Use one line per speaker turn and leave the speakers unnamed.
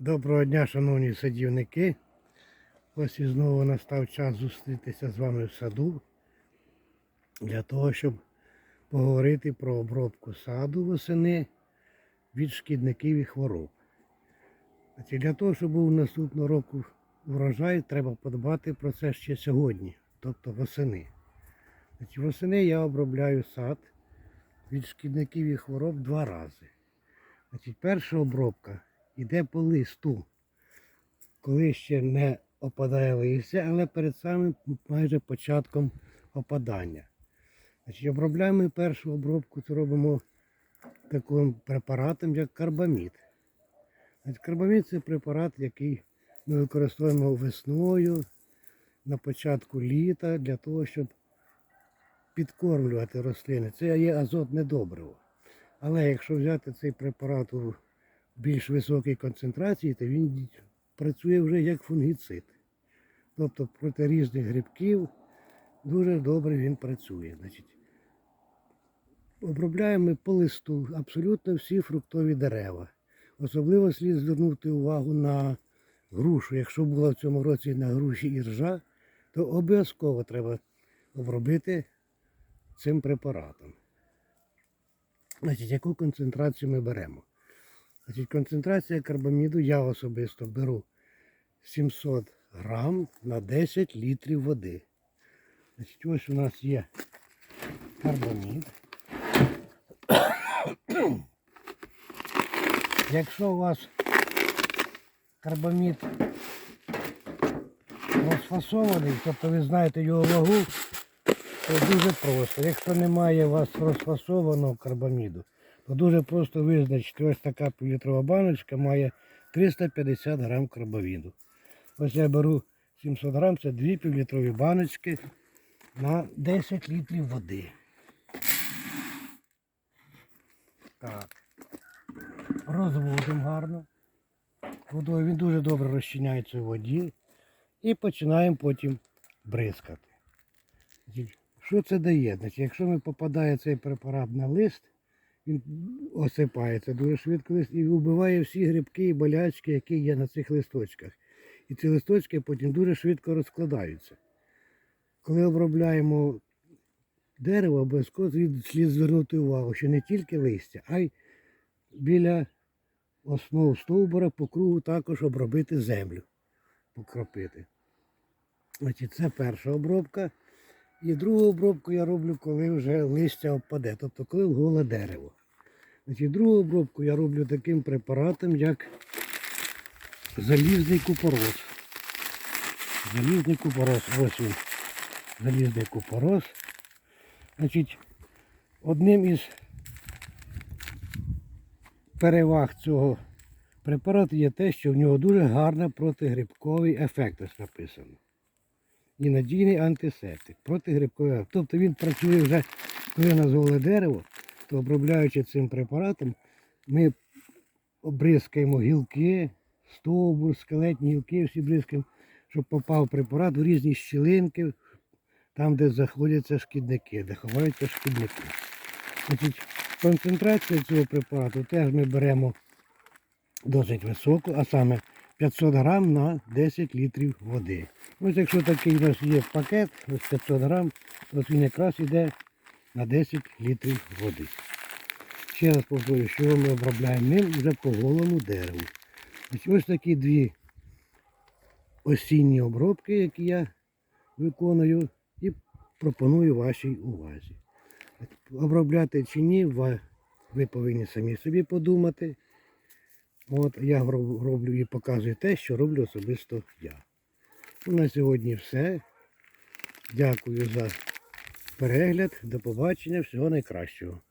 Доброго дня, шановні садівники. Ось і знову настав час зустрітися з вами в саду для того, щоб поговорити про обробку саду восени від шкідників і хвороб. Для того, щоб був наступного року врожай, треба подбати про це ще сьогодні, тобто восени. Восени я обробляю сад від шкідників і хвороб два рази. Перша обробка йде по листу, коли ще не опадає листя, але перед самим майже початком опадання. Значить, обробляємо першу обробку, це робимо таким препаратом, як карбамід. Значить, карбамід це препарат, який ми використовуємо весною на початку літа для того, щоб підкормлювати рослини. Це є азотне добриво. Але якщо взяти цей препарат у більш високій концентрації, то він працює вже як фунгіцид. Тобто проти різних грибків дуже добре він працює. Значить, обробляємо по листу абсолютно всі фруктові дерева. Особливо слід звернути увагу на грушу. Якщо була в цьому році на груші іржа, то обов'язково треба обробити цим препаратом. Значить, яку концентрацію ми беремо? Значить, концентрація карбаміду я особисто беру 700 грам на 10 літрів води. Значить, ось у нас є карбамід. Якщо у вас карбамід розфасований, тобто ви знаєте його вагу, це дуже просто. Якщо немає у вас розфасованого карбаміду, то дуже просто визначити, ось така півлітрова баночка має 350 грам карбаміду. Ось я беру 700 грам, це дві півлітрові баночки на 10 літрів води. Так. Розводимо гарно. Водою він дуже добре розчиняється у воді. І починаємо потім бризкати. Що це дає? Значить, якщо ми попадає цей препарат на лист, він осипається дуже швидко лист і вбиває всі грибки і болячки, які є на цих листочках. І ці листочки потім дуже швидко розкладаються. Коли обробляємо дерево, обов'язково слід звернути увагу, що не тільки листя, а й біля основ стовбура по кругу також обробити землю, покропити. Значить, це перша обробка. І другу обробку я роблю, коли вже листя впаде, тобто коли голе дерево. Значить, другу обробку я роблю таким препаратом, як залізний купорос. Залізний купорос, ось він. Залізний купорос. Значить, одним із переваг цього препарату є те, що в нього дуже гарний протигрибковий ефект, ось написано і надійний антисептик, протигрибковий. Тобто він працює вже, коли голе дерево, обробляючи цим препаратом, ми обризкаємо гілки, стовбур, скелетні гілки, всі бризкаємо, щоб попав препарат в різні щілинки, там, де знаходяться шкідники, де ховаються шкідники. Значить, концентрація цього препарату теж ми беремо досить високу, а саме 500 грам на 10 літрів води. Ось якщо такий у нас є пакет, ось 500 грам, ось він якраз йде на 10 літрів води. Ще раз повторюю, що ми обробляємо ним вже по голому дереву. Ось, ось такі дві осінні обробки, які я виконую і пропоную вашій увазі. Обробляти чи ні, ви ви повинні самі собі подумати. От я роблю і показую те, що роблю особисто я. Ну, на сьогодні все. Дякую за перегляд. До побачення. Всього найкращого.